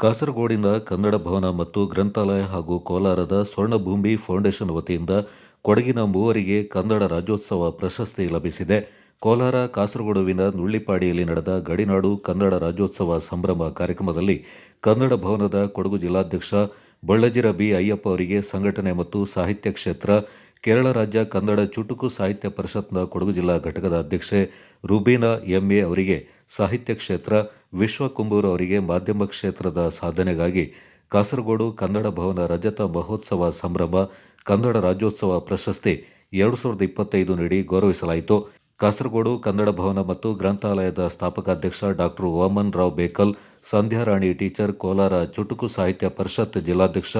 ಕಾಸರಗೋಡಿನ ಕನ್ನಡ ಭವನ ಮತ್ತು ಗ್ರಂಥಾಲಯ ಹಾಗೂ ಕೋಲಾರದ ಸ್ವರ್ಣಭೂಮಿ ಫೌಂಡೇಶನ್ ವತಿಯಿಂದ ಕೊಡಗಿನ ಮೂವರಿಗೆ ಕನ್ನಡ ರಾಜ್ಯೋತ್ಸವ ಪ್ರಶಸ್ತಿ ಲಭಿಸಿದೆ. ಕೋಲಾರ, ಕಾಸರಗೋಡುವಿನ ನುಳ್ಳಿಪಾಡಿಯಲ್ಲಿ ನಡೆದ ಗಡಿನಾಡು ಕನ್ನಡ ರಾಜ್ಯೋತ್ಸವ ಸಂಭ್ರಮ ಕಾರ್ಯಕ್ರಮದಲ್ಲಿ ಕನ್ನಡ ಭವನದ ಕೊಡಗು ಜಿಲ್ಲಾಧ್ಯಕ್ಷ ಬಳ್ಳಜಿರ ಬಿ ಅಯ್ಯಪ್ಪ ಅವರಿಗೆ ಸಂಘಟನೆ ಮತ್ತು ಸಾಹಿತ್ಯ ಕ್ಷೇತ್ರ, ಕೇರಳ ರಾಜ್ಯ ಕನ್ನಡ ಚುಟುಕು ಸಾಹಿತ್ಯ ಪರಿಷತ್ನ ಕೊಡಗು ಜಿಲ್ಲಾ ಘಟಕದ ಅಧ್ಯಕ್ಷೆ ರುಬೀನಾ ಎಂಎ ಅವರಿಗೆ ಸಾಹಿತ್ಯ ಕ್ಷೇತ್ರ ವಿಶ್ವ ಕುಂಬೂರು ಅವರಿಗೆ ಮಾಧ್ಯಮ ಕ್ಷೇತ್ರದ ಸಾಧನೆಗಾಗಿ ಕಾಸರಗೋಡು ಕನ್ನಡ ಭವನ ರಜತ ಮಹೋತ್ಸವ ಸಂಭ್ರಮ, ಕನ್ನಡ ರಾಜ್ಯೋತ್ಸವ ಪ್ರಶಸ್ತಿ ಎರಡು ಸಾವಿರದ ಇಪ್ಪತ್ತೈದು ನೀಡಿ ಗೌರವಿಸಲಾಯಿತು. ಕಾಸರಗೋಡು ಕನ್ನಡ ಭವನ ಮತ್ತು ಗ್ರಂಥಾಲಯದ ಸ್ಥಾಪಕಾಧ್ಯಕ್ಷ ಡಾಕ್ಟರ್ ವಾಮನ್ ರಾವ್ ಬೇಕಲ್, ಸಂಧ್ಯಾರಾಣಿ ಟೀಚರ್ ಕೋಲಾರ ಚುಟುಕು ಸಾಹಿತ್ಯ ಪರಿಷತ್ ಜಿಲ್ಲಾಧ್ಯಕ್ಷ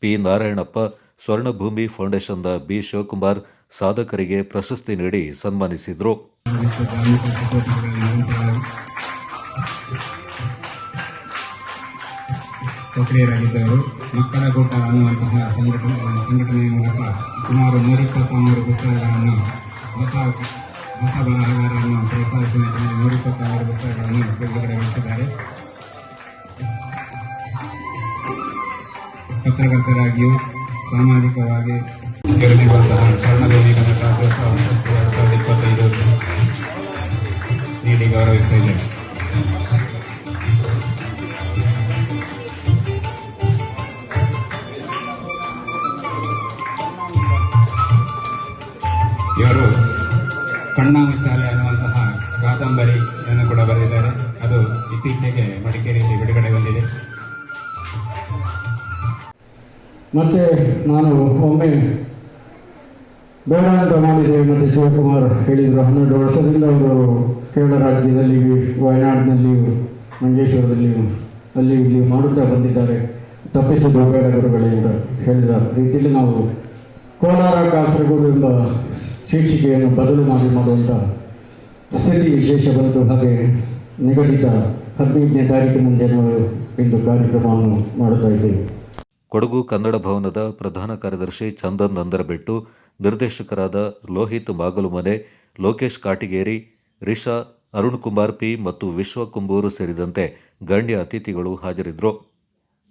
ಪಿ ನಾರಾಯಣಪ್ಪ, ಸ್ವರ್ಣಭೂಮಿ ಫೌಂಡೇಶನ್ದ ಬಿ ಶಿವಕುಮಾರ್ ಸಾಧಕರಿಗೆ ಪ್ರಶಸ್ತಿ ನೀಡಿ ಸನ್ಮಾನಿಸಿದರು. ವಿಶ್ವ ಮಕ್ಕಳ ಸಕ್ರಿಯರಾಗಿದ್ದವರು ವಿಕ್ಕಲಗೂಟ ಅನ್ನುವಂತಹ ಸಂಘಟನೆ ಸಂಘಟನೆಯ ಮೂಲಕ ಸುಮಾರು ನೂರಿಪ್ಪತ್ತಾರು ಪುಸ್ತಕಗಳನ್ನು ಹೊಸ ಹೊಸ ಬರಹಗಾರರನ್ನು ನಿಟ್ಟಿನಲ್ಲಿ ನೂರಿಪ್ಪತ್ತಾರು ಪುಸ್ತಕಗಳನ್ನು ಬಿಡುಗಡೆಗೊಳಿಸಿದ್ದಾರೆ ಪತ್ರಕರ್ತರಾಗಿಯೂ ಸಾಮಾಜಿಕವಾಗಿ ಜರುಗಿರುವಂತಹ ಸ್ವರ್ಣಭೂಮಿ ಕನ್ನಡ ಸಾವಿರದ ಇಪ್ಪತ್ತೈದು ನೀಡಿ ಗೌರವಿಸ್ತಾ ಇವರು ಕಣ್ಣಾಮುಚ್ಚಾಲೆ ಅನ್ನುವಂತಹ ಕಾದಂಬರಿಯನ್ನು ಕೂಡ ಬರೆದಿದ್ದಾರೆ. ಅದು ಇತ್ತೀಚೆಗೆ ಮಡಿಕೇರಿಯಲ್ಲಿ ಬಿಡುಗಡೆ ಬಂದಿದೆ. ಮತ್ತೆ ನಾನು ಒಮ್ಮೆ ಬೇಡ ಅಂತ ಮಾಡಿದೆ ಮತ್ತು ಶಿವಕುಮಾರ್ ಹೇಳಿದರು. ಹನ್ನೆರಡು ವರ್ಷದಿಂದ ಅವರು ಕೇರಳ ರಾಜ್ಯದಲ್ಲಿ ವಯನಾಡಿನಲ್ಲಿಯೂ ಮಂಜೇಶ್ವರದಲ್ಲಿಯೂ, ಅಲ್ಲಿ ಇಲ್ಲಿ ಮಾಡುತ್ತಾ ಬಂದಿದ್ದಾರೆ. ತಪ್ಪಿಸಲು ಬೇಡ ಗುರುಗಳೇ ಅಂತ ಹೇಳಿದ ರೀತಿಯಲ್ಲಿ ನಾವು ಕೋಲಾರ ಕಾಸರಗೋಡು ಎಂಬ ಶೀರ್ಷಿಕೆಯನ್ನು ಬದಲು ಮಾಡಿ ಮಾಡುವಂಥ ಸ್ಥಿತಿ ವಿಶೇಷ ಬಂತು. ಹಾಗೆ ನಿಗದಿತ ಹದಿನೈದನೇ ತಾರೀಕು ಮುಂದೆ ನಾವು ಇಂದು ಕಾರ್ಯಕ್ರಮವನ್ನು ಮಾಡುತ್ತಾ ಇದ್ದೇವೆ. ಕೊಡಗು ಕನ್ನಡ ಭವನದ ಪ್ರಧಾನ ಕಾರ್ಯದರ್ಶಿ ಚಂದನ್ ನಂದರಬೆಟ್ಟು, ನಿರ್ದೇಶಕರಾದ ಲೋಹಿತ್ ಬಾಗಲುಮನೆ ಲೋಕೇಶ್ ಕಾಟಿಗೇರಿ, ರಿಷಾ, ಅರುಣ್ ಕುಮಾರ್ ಪಿ ಮತ್ತು ವಿಶ್ವ ಕುಂಬೂರು ಸೇರಿದಂತೆ ಗಣ್ಯ ಅತಿಥಿಗಳು ಹಾಜರಿದ್ದರು.